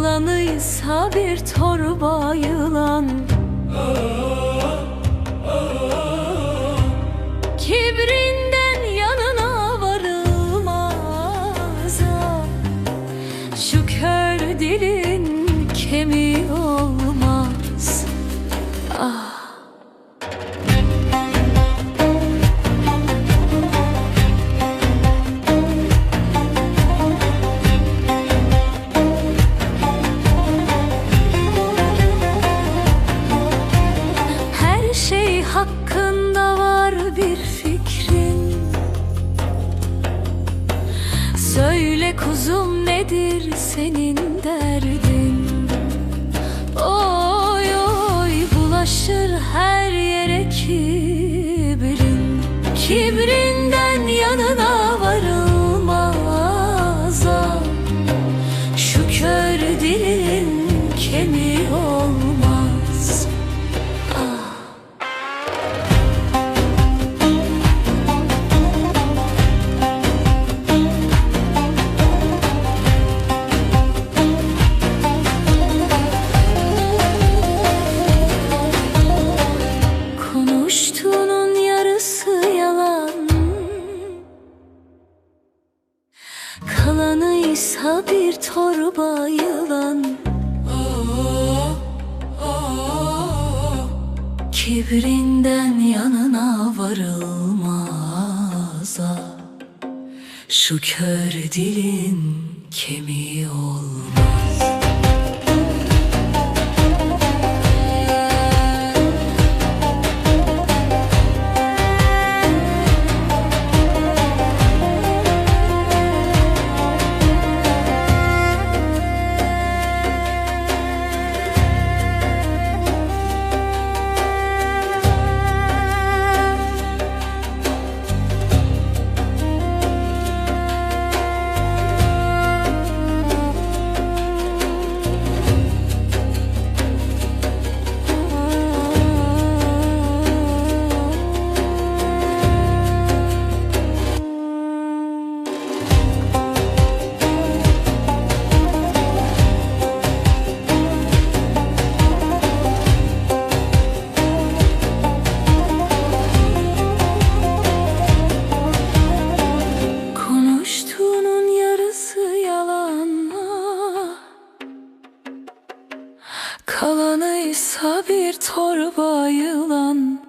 Kalanıysa bir torba yılan. Kibrinden yanına varılmaz. Şu kör dilin kemiği olmaz. Ah kuzum nedir senin derdin? Oy oy bulaşır her yere kibrin. Kibrinden Kalanıysa bir torba yılan Kibrinden yanına varılmaz ah. Şu kör dilin kemiği olmaz Kalanıysa bir torba yılan